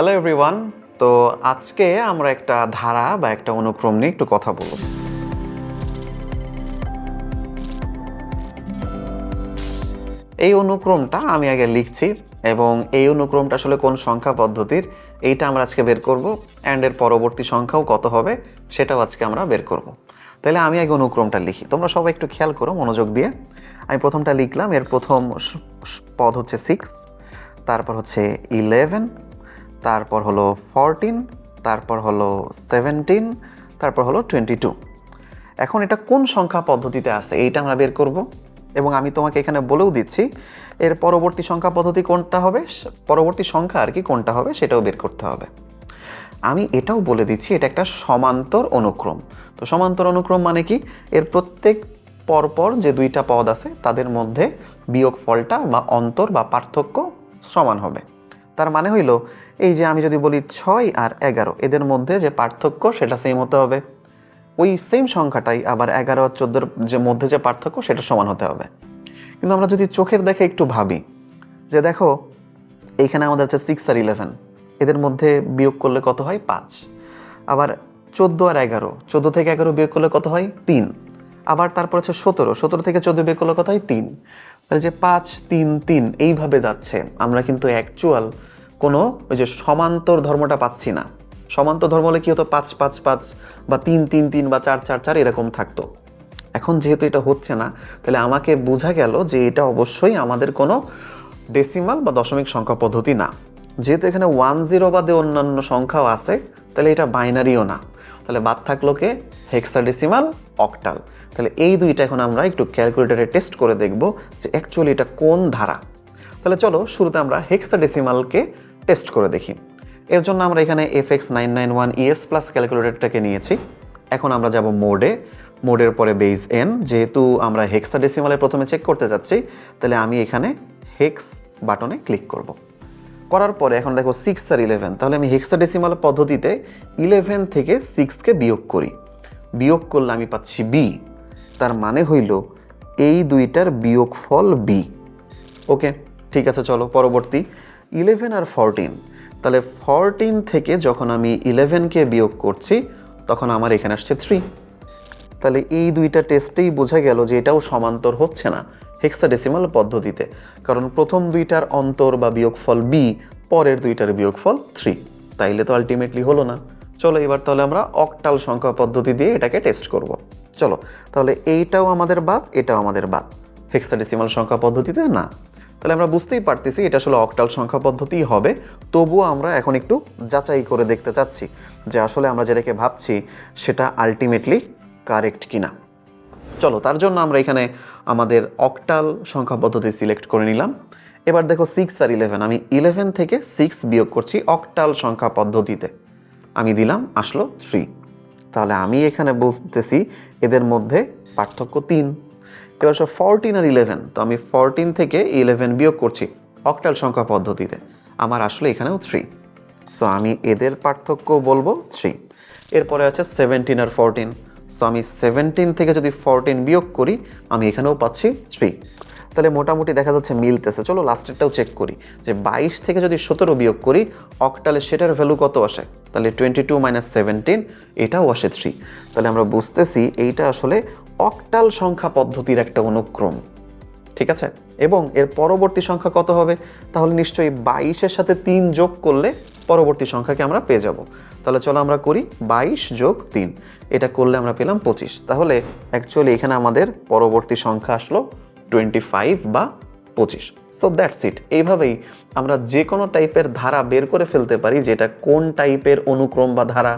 Hello everyone তো আজকে আমরা একটা ধারা বা একটা অনুক্রম নিয়ে একটু কথা বলব। এই অনুক্রমটা আমি আগে লিখছি এবং এই অনুক্রমটা আসলে কোন সংখ্যা পদ্ধতির, এইটা আমরা আজকে বের করব অ্যান্ড এর পরবর্তী সংখ্যাও কত হবে সেটাও আজকে আমরা বের করব। তাহলে আমি আগে অনুক্রমটা লিখি। তোমরা সবাই একটু খেয়াল করো মনোযোগ দিয়ে। আমি প্রথমটা লিখলাম, এর প্রথম পদ হচ্ছে সিক্স তারপর হচ্ছে ইলেভেন তারপর হলো ফরটিন তারপর হলো সেভেন্টিন তারপর হলো টোয়েন্টি টু এখন এটা কোন সংখ্যা পদ্ধতিতে আছে, এইটা আমরা বের করব। এবং আমি তোমাকে এখানে বলেও দিচ্ছি, এর পরবর্তী সংখ্যা পদ্ধতি কোনটা হবে, পরবর্তী সংখ্যা আর কি কোনটা হবে, সেটাও বের করতে হবে। আমি এটাও বলে দিচ্ছি, এটা একটা সমান্তর অনুক্রম। তো সমান্তর অনুক্রম মানে কি? এর প্রত্যেক পরপর যে দুইটা পদ আছে, তাদের মধ্যে বিয়োগ ফলটা বা অন্তর বা পার্থক্য সমান হবে। তার মানে হইল, এই যে আমি যদি বলি ছয় আর এগারো, এদের মধ্যে যে পার্থক্য সেটা সেম হতে হবে। ওই সেম সংখ্যাটাই আবার এগারো আর চোদ্দোর যে মধ্যে যে পার্থক্য সেটা সমান হতে হবে। কিন্তু আমরা যদি চোখের দেখে একটু ভাবি, যে দেখো, এইখানে আমাদের হচ্ছে সিক্স আর ইলেভেন এদের মধ্যে বিয়োগ করলে কত হয়? পাঁচ। আবার চোদ্দ আর এগারো, চোদ্দ থেকে এগারো বিয়োগ করলে কত হয়? তিন। আবার তারপর হচ্ছে সতেরো সতেরো থেকে চোদ্দ বিয়োগ করলে কত হয়? তিন। তাহলে যে পাঁচ, তিন তিন, এইভাবে যাচ্ছে। আমরা কিন্তু অ্যাকচুয়াল কোনো ওই যে সমান্তর ধর্মটা পাচ্ছি না। সমান্তর ধর্ম হলে কি হতো? পাঁচ পাঁচ পাঁচ বা তিন তিন তিন বা চার চার চার এরকম থাকতো। এখন যেহেতু এটা হচ্ছে না, তাহলে আমাকে বোঝা গেল যে এটা অবশ্যই আমাদের কোনো ডেসিমাল বা দশমিক সংখ্যা পদ্ধতি না। যেহেতু এখানে ওয়ান জিরো বাদে অন্যান্য সংখ্যাও আছে, তাহলে এটা বাইনারিও না। তাহলে বাদ থাকল কে? হেক্সাডেসিমাল অকটাল তাহলে এই দুইটা এখন আমরা একটু ক্যালকুলেটরে টেস্ট করে দেখব যে অ্যাকচুয়ালি এটা কোন ধারা। তাহলে চলো শুরুতে আমরা হেক্সাডেসিমালকে টেস্ট করে দেখি। এর জন্য আমরা এখানে F X nine nine one ES plus ক্যালকুলেটরটাকে নিয়েছি। এখন আমরা যাব মোডে। মোডের পরে বেস এন। যেহেতু আমরা হেক্সাডেসিমালে প্রথমে চেক করতে যাচ্ছি, তাহলে আমি এখানে হেক্স বাটনে ক্লিক করব। করার পরে এখন দেখো সিক্স আর ইলেভেন তাহলে আমি হেক্সা ডেসিমাল পদ্ধতিতে ইলেভেন থেকে সিক্সকে বিয়োগ করি। বিয়োগ করলে আমি পাচ্ছি বি তার মানে হইল এই দুইটার বিয়োগ ফল বি ওকে ঠিক আছে, চলো, পরবর্তী। ইলেভেন আর ফরটিন তাহলে ফরটিন থেকে যখন আমি ইলেভেনকে বিয়োগ করছি, তখন আমার এখানে আসছে থ্রি তাহলে এই দুইটা টেস্টেই বোঝা গেল যে এটাও সমান্তর হচ্ছে না হেক্সাডেসিমাল পদ্ধতিতে। কারণ প্রথম দুইটার অন্তর বা বিয়োগফল বি পরের দুইটার বিয়োগফল থ্রি তাইলে তো আলটিমেটলি হলো না। চলো, এবার তাহলে আমরা অকটাল সংখ্যা পদ্ধতি দিয়ে এটাকে টেস্ট করব। চলো, তাহলে এইটাও আমাদের বাদ, এটাও আমাদের বাদ। হেক্সাডেসিমাল সংখ্যা পদ্ধতিতে? না। তাহলে আমরা বুঝতেই পারতেছি এটা আসলে অক্টাল সংখ্যা পদ্ধতিই হবে। তবুও আমরা এখন একটু যাচাই করে দেখতে চাচ্ছি যে আসলে আমরা যেটাকে ভাবছি সেটা আলটিমেটলি কারেক্ট কিনা। চলো, তার জন্য আমরা এখানে আমাদের অক্টাল সংখ্যা পদ্ধতি সিলেক্ট করে নিলাম। এবার দেখো সিক্স আর ইলেভেন আমি ইলেভেন থেকে সিক্স বিয়োগ করছি অক্টাল সংখ্যা পদ্ধতিতে। আমি দিলাম, আসলো থ্রি তাহলে আমি এখানে বলতেছি এদের মধ্যে পার্থক্য তিন। এবার সব ফরটিন আর ইলেভেন তো আমি ফরটিন থেকে ইলেভেন বিয়োগ করছি অক্টাল সংখ্যা পদ্ধতিতে। আমার আসলে এখানেও থ্রি সো আমি এদের পার্থক্য বলব থ্রি এরপরে আছে সেভেন্টিন আর ফোরটিন সো আমি সেভেন্টিন থেকে যদি ফোরটিন বিয়োগ করি, আমি এখানেও পাচ্ছি থ্রি তাহলে মোটামুটি দেখা যাচ্ছে মিলতেছে। চলো লাস্টেরটাও চেক করি। যে বাইশ থেকে যদি সতেরো বিয়োগ করি, অক্টালে সেটার ভ্যালু কত আসে? তাহলে টোয়েন্টি টু মাইনাস সেভেন্টিন এটাও আসে থ্রি তাহলে আমরা বুঝতেছি এইটা আসলে অক্টাল সংখ্যা পদ্ধতির একটা অনুক্রম, ঠিক আছে? এবং এর পরবর্তী সংখ্যা কত হবে? তাহলে নিশ্চয়ই বাইশের সাথে তিন যোগ করলে পরবর্তী সংখ্যাকে আমরা পেয়ে যাব। তাহলে চলো আমরা করি বাইশ যোগ তিন। এটা করলে আমরা পেলাম পঁচিশ। তাহলে অ্যাকচুয়ালি এখানে আমাদের পরবর্তী সংখ্যা আসলো টোয়েন্টি ফাইভ বা পঁচিশ। সো দ্যাটস ইট এইভাবেই আমরা যে কোনো টাইপের ধারা বের করে ফেলতে পারি, যেটা কোন টাইপের অনুক্রম বা ধারা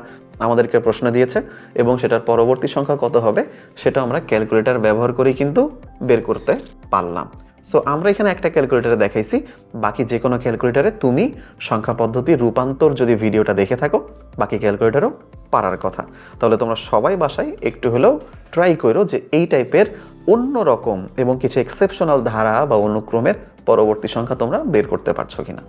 আমাদেরকে প্রশ্ন দিয়েছে এবং সেটার পরবর্তী সংখ্যা কত হবে সেটা আমরা ক্যালকুলেটার ব্যবহার করেই কিন্তু বের করতে পারলাম। সো আমরা এখানে একটা ক্যালকুলেটারে দেখাইছি। বাকি যে কোনো ক্যালকুলেটারে তুমি সংখ্যা পদ্ধতি, রূপান্তর যদি ভিডিওটা দেখে থাকো, বাকি ক্যালকুলেটারও পারার কথা। তাহলে তোমরা সবাই বাসায় একটু হলেও ট্রাই করো যে এই টাইপের অন্য রকম এবং কিছু এক্সেপশনাল ধারা বা অনুক্রমের পরবর্তী সংখ্যা তোমরা বের করতে পারছ কিনা।